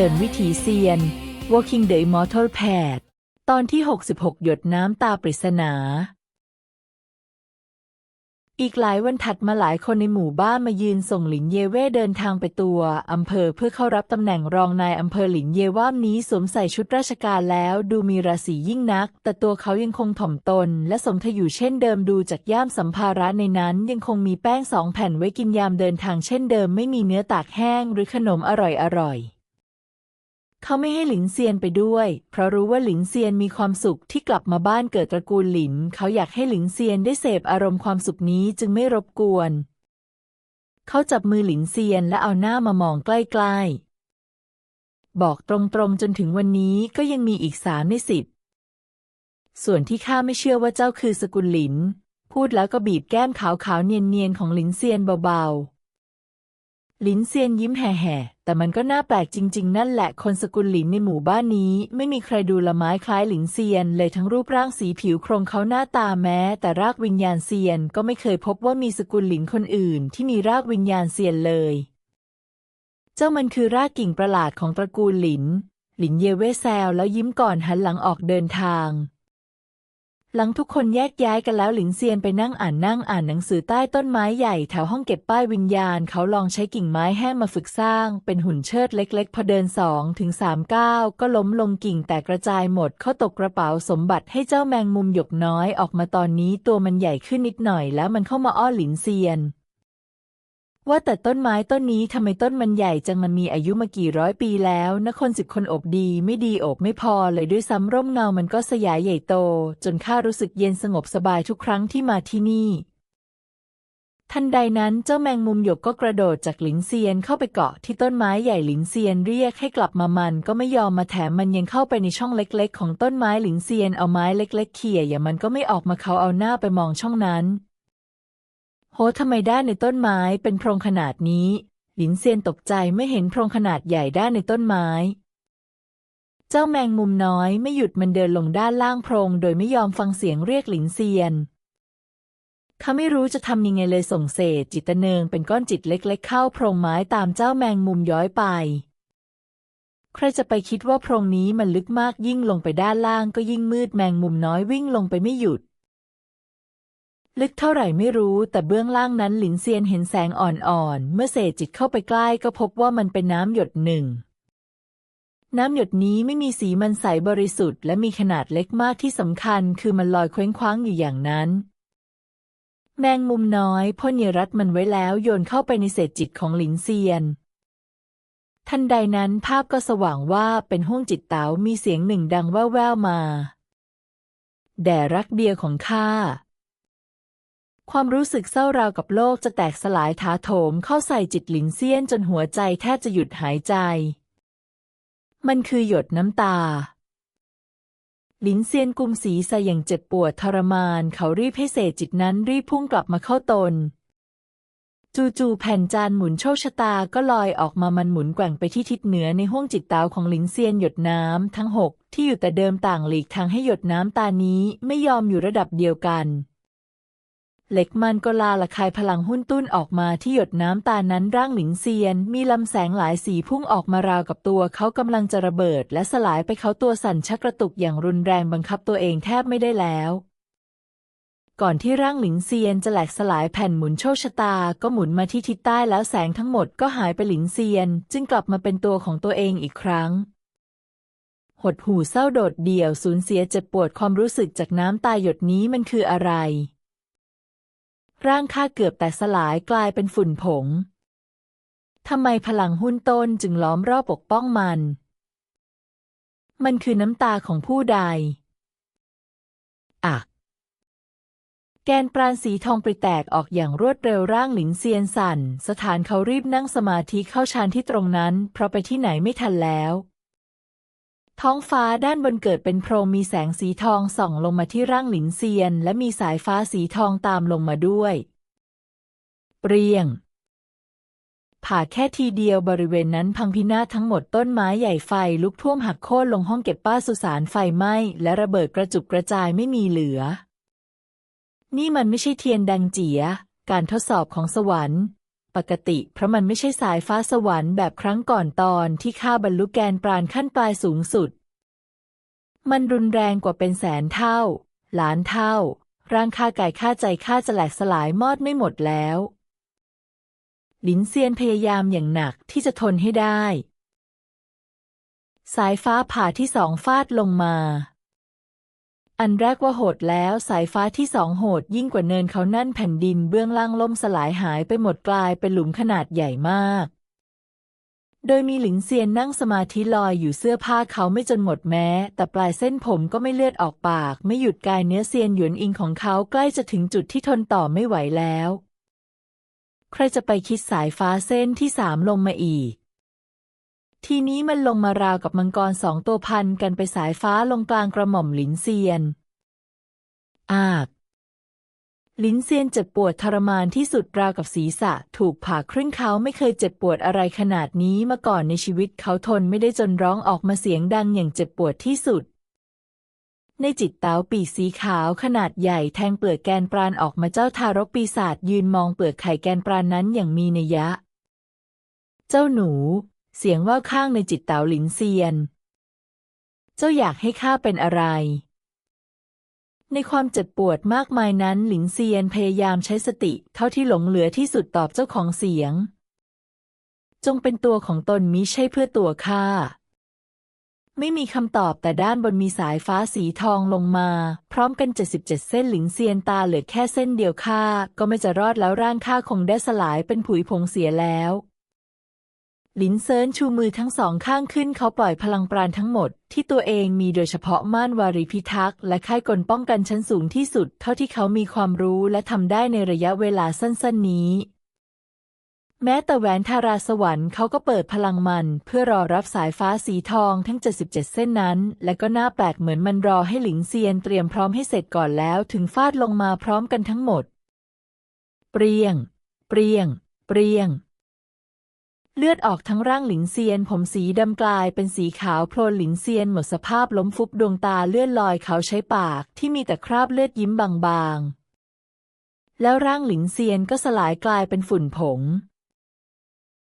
ดินวิถีเซียน Walking the Immortal Path ตอนที่ 66 หยดน้ำตาปริศนา อีกหลายวันถัดมาหลายคนในหมู่บ้านมายืนส่งหลินเยเว่เดินทางไปตัวอำเภอเพื่อเข้ารับตำแหน่งรองนายอำเภอหลินเยว่ามนี้สวมใส่ชุดราชการแล้วดูมีราศียิ่งนัก แต่ตัวเขายังคงถ่อมตน และสมทอยู่เช่นเดิมดูจากย่ามสัมภาระในนั้นยังคงมีแป้งสองแผ่นไว้กินยามเดินทางเช่นเดิมไม่มีเนื้อตากแห้งหรือขนมอร่อยๆ เขาไม่ให้หลินเซียนไปด้วย เพราะรู้ว่าหลินเซียนมีความสุขที่กลับมาบ้านเกิดตระกูลหลิน เขาอยากให้หลินเซียนได้เสพอารมณ์ความสุขนี้จึงไม่รบกวน เขาจับมือหลินเซียนและเอาหน้ามามองใกล้ๆ บอกตรงๆจนถึงวันนี้ก็ยังมีอีกสามในสิบ ส่วนที่ข้าไม่เชื่อว่าเจ้าคือสกุลหลิน พูดแล้วก็บีบแก้มขาวๆเนียนๆของหลินเซียนเบาๆ หลินเซียนยิ้มแห่ๆ แต่มันก็น่าแปลกจริง ๆ นั่นแหละคนสกุลหลินในหมู่บ้านนี้ ไม่มีใครดูละไม้คล้ายหลินเซียน เลยทั้งรูปร่างสีผิวโครงเขาหน้าตาแม้ แต่รากวิญญาณเซียนก็ไม่เคยพบว่ามีสกุลหลินคนอื่น ที่มีรากวิญญาณเซียนเลย เจ้ามันคือรากกิ่งประหลาดของตระกูลหลิน หลินเยเว่แซวแล้วยิ้มก่อนหันหลังออกเดินทาง หลังทุกคนแยกย้ายกันแล้วหลินเซียนไปนั่งอ่านนั่งอ่านหนังสือใต้ต้นไม้ใหญ่แถวห้องเก็บป้ายวิญญาณ เขาลองใช้กิ่งไม้แห้งมาฝึกสร้าง เป็นหุ่นเชิดเล็ก ๆ พอเดินสองถึงสามก้าวก็ล้มลงกิ่งแตกกระจายหมดเขาตกกระเป๋าสมบัติให้เจ้าแมงมุมหยกน้อยออกมาตอนนี้ตัวมันใหญ่ขึ้นนิดหน่อยแล้วมันเข้ามาอ้อนหลินเซียน ว่าแต่ต้นไม้ต้นนี้ทำไมต้นมันใหญ่จังมันมีอายุมากี่ร้อยปีแล้วนะคนสิบคนอบดีไม่ดีอบไม่พอเลยด้วยซ้ำร่มเงามันก็สยายใหญ่โต จนข้ารู้สึกเย็นสงบสบายทุกครั้งที่มาที่นี่ ทันใดนั้นเจ้าแมงมุมหยกก็กระโดดจากหลินเซียนเข้าไปเกาะที่ต้นไม้ใหญ่หลินเซียนเรียกให้กลับมามันก็ไม่ยอมมาแถมมันยังเข้าไปในช่องเล็ก ๆ ของต้นไม้หลินเซียนเอาไม้เล็ก ๆ เขี่ยอย่ามันก็ไม่ออกมาเขาเอาหน้าไปมองช่องนั้น หทำไมด้านในต้นไม้เป็นโพรงขนาดนี้ หลินเซียนตกใจไม่เห็นโพรงขนาดใหญ่ด้านในต้นไม้ เจ้าแมงมุมน้อยไม่หยุดมันเดินลงด้านล่างโพรงโดยไม่ยอมฟังเสียงเรียกหลินเซียนเขาไม่รู้จะทำยังไงเลยส่งเศษจิตเนิงเป็นก้อนจิตเล็ก ๆ เข้าโพรงไม้ตามเจ้าแมงมุมย้อยไป ใครจะไปคิดว่าโพรงนี้มันลึกมากยิ่งลงไปด้านล่างก็ยิ่งมืดแมงมุมน้อยวิ่งลงไปไม่หยุด ลึกเท่าไหร่ไม่รู้ แต่เบื้องล่างนั้นหลินเซียนเห็นแสงอ่อนๆ เมื่อเศษจิตเข้าไปใกล้ก็พบว่ามันเป็นน้ำหยดหนึ่ง น้ำหยดนี้ไม่มีสีมันใสบริสุทธิ์ และมีขนาดเล็กมากที่สำคัญ คือมันลอยเคว้งคว้างอยู่อย่างนั้น แมงมุมน้อยพ่นเยรัดมันไว้แล้วโยนเข้าไปในเศษจิตของหลินเซียน ทันใดนั้นภาพก็สว่างว่าเป็นห้วงจิตเต๋ามีเสียงหนึ่งดังแว่วๆมา แด่รักเดียวของข้า ความรู้สึกเศร้าราวกับโลกจะแตกสลายถาโถมเข้าใส่จิตหลินเซียนจนหัวใจแทบจะหยุดหายใจ มันคือหยดน้ำตา หลินเซียนกุมศีรษะอย่างเจ็บปวดทรมานเขารีบให้เศษจิตนั้นรีบพุ่งกลับมาเข้าตน จู่ๆแผ่นจานหมุนโชคชะตาก็ลอยออกมามันหมุนแกว่งไปที่ทิศเหนือในห้วงจิตตาของหลินเซียนหยดน้ำทั้งหกที่อยู่แต่เดิมต่างหลีกทางให้หยดน้ำตานี้ไม่ยอมอยู่ระดับเดียวกัน เหล็กมันก็ลาละคายพลังหุ้นตุ้นออกมาที่หยดน้ำตานั้นร่างหลินเซียน มีลำแสงหลายสีพุ่งออกมาราวกับตัวเขากำลังจะระเบิด และสลายไปเขาตัวสั่นชักกระตุกอย่างรุนแรงบังคับตัวเองแทบไม่ได้แล้ว ก่อนที่ร่างหลินเซียนจะแหลกสลายแผ่นหมุนโชคชะตา ก็หมุนมาที่ทิศใต้แล้วแสงทั้งหมดก็หายไปหลินเซียน จึงกลับมาเป็นตัวของตัวเองอีกครั้งหดหู่เศร้าโดดเดี่ยวสูญเสียเจ็บปวดความรู้สึกจากน้ำตาหยดนี้มันคืออะไร ร่างข้าเกือบแตกสลายกลายเป็นฝุ่นผง ทำไมพลังหุ้นต้นจึงล้อมรอบปกป้องมัน มันคือน้ำตาของผู้ใด อัก แกนปราณสีทองปริแตกออกอย่างรวดเร็วร่างหลินเซียนสั่น สถานเขารีบนั่งสมาธิเข้าฌานที่ตรงนั้น เพราะไปที่ไหนไม่ทันแล้ว ท้องฟ้าด้านบนเกิดเป็นโพรงมีแสงสีทองส่องลงมาที่ร่างหลินเซียน และมีสายฟ้าสีทองตามลงมาด้วย เปรียง ผ่าแค่ทีเดียวบริเวณนั้นพังพินาศทั้งหมดต้นไม้ใหญ่ไฟลุกท่วมหักโค่นลงห้องเก็บป้าสุสานไฟไหม้และระเบิดกระจุกกระจายไม่มีเหลือ นี่มันไม่ใช่เทียนดังเจีย การทดสอบของสวรรค์ กติ เพราะมันไม่ใช่สายฟ้าสวรรค์แบบครั้งก่อนตอนที่ข้าบรรลุแกนปราณขั้นปลายสูงสุด มันรุนแรงกว่าเป็นแสนเท่า ล้านเท่า ร่างข้าไก่ข้าใจข้าจะแหลกสลายมอดไม่หมดแล้วลินเซียนพยายามอย่างหนักที่จะทนให้ได้ สายฟ้าผ่าที่สองฟาดลงมา อันแรกว่าโหดแล้วสายฟ้าที่สองโหดยิ่งกว่าเนินเขานั่นแผ่นดินเบื้องล่างล่มสลายหายไปหมดกลายเป็นหลุมขนาดใหญ่มาก โดยมีหลินเซียนนั่งสมาธิลอยอยู่เสื้อผ้าเขาไม่จนหมดแม้ แต่ปลายเส้นผมก็ไม่เลือดออกปาก ไม่หยุดกายเนื้อเซียนหยวนอิงของเขาใกล้จะถึงจุดที่ทนต่อไม่ไหวแล้ว ใครจะไปคิดสายฟ้าเส้นที่สามลงมาอีก ทีนี้มันลงมาราวกับมังกรสองตัวพันกันไปสายฟ้าลงกลางกระหม่อมหลินเซียน อากลิ้นเซียนเจ็บปวดทรมานที่สุดราวกับศีรษะ ถูกผ่าครึ่งเขาไม่เคยเจ็บปวดอะไรขนาดนี้มาก่อนในชีวิตเขาทนไม่ได้จนร้องออกมาเสียงดังอย่างเจ็บปวดที่สุด ในจิตเต๋าปีกสีขาวขนาดใหญ่แทงเปลือกแกนปราณออกมาเจ้าทารกปีศาจยืนมองเปลือกไข่แกนปราณนั้นอย่างมีนัยยะ เจ้าหนู เสียงว่าวข้างในจิตเต๋าหลินเซียน เจ้าอยากให้ข้าเป็นอะไร ในความเจ็บปวดมากมายนั้นหลินเซียนพยายามใช้สติเท่าที่หลงเหลือที่สุดตอบเจ้าของเสียง จงเป็นตัวของตนมิใช่เพื่อตัวข้าไม่มีคำตอบแต่ด้านบนมีสายฟ้าสีทองลงมา พร้อมกัน 77 เส้นหลินเซียนตาเหลือแค่เส้นเดียวข้าก็ไม่จะรอดแล้วร่างข้าคงได้สลายเป็นผุยผงเสียแล้ว หลินเซินชูมือทั้งสองข้างขึ้นเขาปล่อยพลังปราณทั้งหมด ที่ตัวเองมีโดยเฉพาะม่านวารีพิทักษ์และค่ายกลป้องกันชั้นสูงที่สุด เท่าที่เขามีความรู้และทำได้ในระยะเวลาสั้นๆนี้ แม้แต่แหวนทาราสวรรค์เขาก็เปิดพลังมัน เพื่อรอรับสายฟ้าสีทองทั้ง 77 เส้นนั้น และก็น่าแปลกเหมือนมันรอให้หลิงเซียนเตรียมพร้อมให้เสร็จก่อนแล้วถึงฟาดลงมาพร้อมกันทั้งหมด เปรียง เปรียง เปรียง เลือดออกทั้งร่างหลินเซียน ผมสีดำกลายเป็นสีขาวโพลนหลินเซียนหมดสภาพล้มฟุบดวงตาเลื่อนลอยเขาใช้ปากที่มีแต่คราบเลือดยิ้มบางๆ แล้วร่างหลินเซียนก็สลายกลายเป็นฝุ่นผง